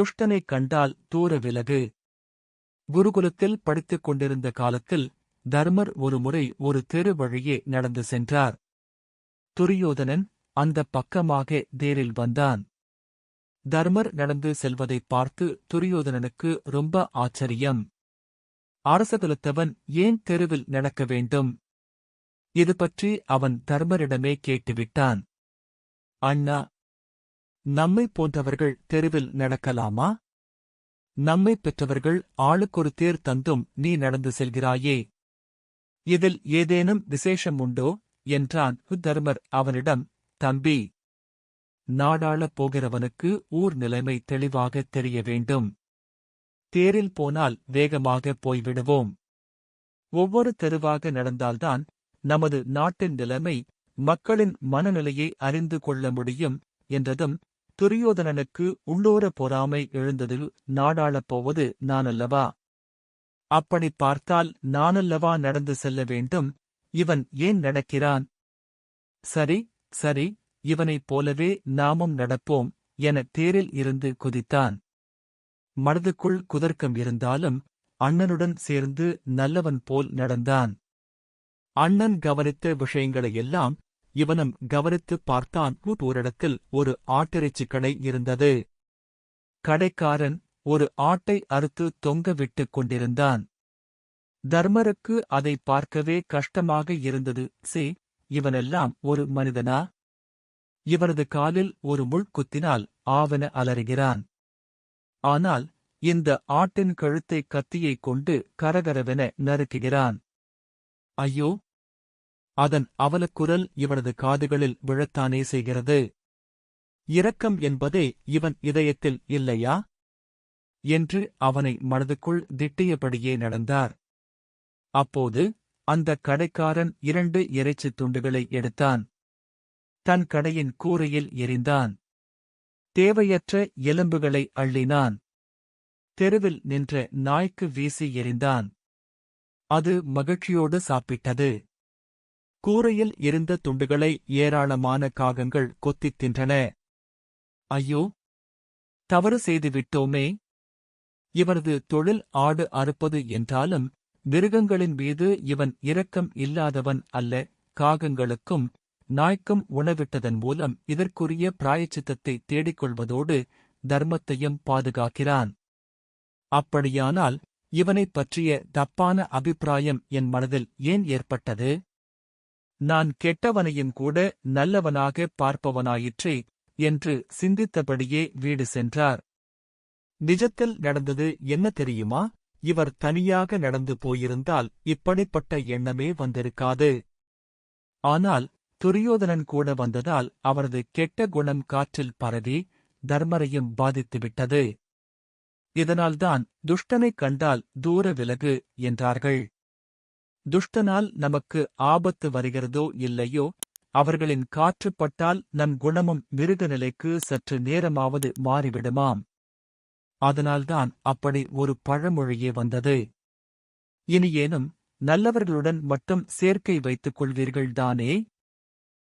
துஷ்டனைக் கண்டால் தூர விலகு. குருகுலத்தில் படித்துக் கொண்டிருந்த காலத்தில் தர்மர் ஒருமுறை ஒரு தெரு வழியே நடந்து சென்றார். துரியோதனன் அந்தப் பக்கமாக தேரில் வந்தான். தர்மர் நடந்து செல்வதைப் பார்த்து துரியோதனனுக்கு ரொம்ப ஆச்சரியம். அரசகுலத்தவன் ஏன் தெருவில் நடக்க வேண்டும்? இது பற்றி அவன் தர்மரிடமே கேட்டுவிட்டான். அண்ணா நம்மை போன்றவர்கள் தெருவில் நடக்கலாமா? நம்மை பெற்றவர்கள் ஆளுக்கொரு தேர் தந்தும் நீ நடந்து செல்கிறாயே. இதில் ஏதேனும் விசேஷம் உண்டோ? என்றான் தர்மர் அவனிடம் தம்பி நாடாளப் போகிறவனுக்கு ஊர் நிலைமை தெளிவாகத் தெரிய வேண்டும் தேரில் போனால் வேகமாக போய்விடுவோம். ஒவ்வொரு தெருவாக நடந்தால்தான் நமது நாட்டின் நிலைமை மக்களின் மனநிலையை அறிந்து கொள்ள முடியும் என்றதும் துரியோதனனுக்கு உள்ளோர பொறாமை எழுந்தது நாடாளப் போவது நானல்லவா? அப்படி பார்த்தால் நானல்லவா நடந்து செல்ல வேண்டும். இவன் ஏன் நடக்கிறான்? சரி சரி இவனைப் போலவே நாமும் நடப்போம் என தேரில் இருந்து குதித்தான். மனதுக்குள் குதர்க்கம் இருந்தாலும் அண்ணனுடன் சேர்ந்து நல்லவன் போல் நடந்தான். அண்ணன் கவனித்த விஷயங்களையெல்லாம் இவனும் கவனித்துப் பார்த்தான். ஓரிடத்தில் ஒரு ஆட்டிறைச்சி கடை இருந்தது. கடைக்காரன் ஒரு ஆட்டை அறுத்து தொங்க விட்டுக் கொண்டிருந்தான். தர்மருக்கு அதை பார்க்கவே கஷ்டமாக இருந்தது. சே இவனெல்லாம் ஒரு மனிதனா? இவனது காலில் ஒரு முள் குத்தினால் ஆவன அலறுகிறான். ஆனால் இந்த ஆட்டின் கழுத்தை கத்தியைக் கொண்டு கரகரவென நறுக்குகிறான். ஐயோ அதன் அவலக்குரல் இவனது காதுகளில் விழத்தானே செய்கிறது. இரக்கம் என்பதே இவன் இதயத்தில் இல்லையா? என்று அவனை மனதுக்குள் திட்டியபடியே நடந்தார். அப்போது அந்த கடைக்காரன் இரண்டு இறைச்சி துண்டுகளை எடுத்தான். தன் கடையின் கூரையில் எரிந்தான். தேவையற்ற எலும்புகளை அள்ளினான். தெருவில் நின்ற நாய்க்கு வீசி எறிந்தான் அது மகிழ்ச்சியோடு சாப்பிட்டது. கூரையில் இருந்த துண்டுகளை ஏராளமான காகங்கள் கொத்தித் தின்றன. ஐயோ! தவறு செய்து விட்டோமே இவரது தொழில் ஆடு அறுப்பது என்றாலும் மிருகங்களின் மீது இவன் இரக்கம் இல்லாதவன் அல்ல. காகங்களுக்கும் நாய்க்கும் உணவிட்டதன் மூலம் இதற்குரிய பிராயச்சித்தத்தை தேடிக்கொள்வதோடு தர்மத்தையும் பாதுகாக்கிறான். அப்படியானால் இவனைப் பற்றிய தப்பான அபிப்பிராயம் என் மனதில் ஏன் ஏற்பட்டது? நான் கெட்டவனையும் கூட நல்லவனாக பார்ப்பவனாயிற்றே என்று சிந்தித்தபடியே வீடு சென்றார். நிஜத்தில் நடந்தது என்ன தெரியுமா? இவர் தனியாக நடந்து போயிருந்தால் இப்படிப்பட்ட எண்ணமே வந்திருக்காது. ஆனால் துரியோதனன் கூட வந்ததால் அவரது கெட்ட குணம் காற்றில் பரவி தர்மரையும் பாதித்துவிட்டது. இதனால்தான் துஷ்டனைக் கண்டால் தூர விலகு என்றார்கள். துஷ்டனால் நமக்கு ஆபத்து வருகிறதோ இல்லையோ அவர்களின் காற்றுப்பட்டால் நம் குணமும் மிருக நிலைக்கு சற்று நேரமாவது மாறிவிடுமாம். அதனால்தான் அப்படி ஒரு பழமொழியே வந்தது. இனியேனும் நல்லவர்களுடன் மட்டும் சேர்க்கை வைத்துக் கொள்வீர்கள்தானே?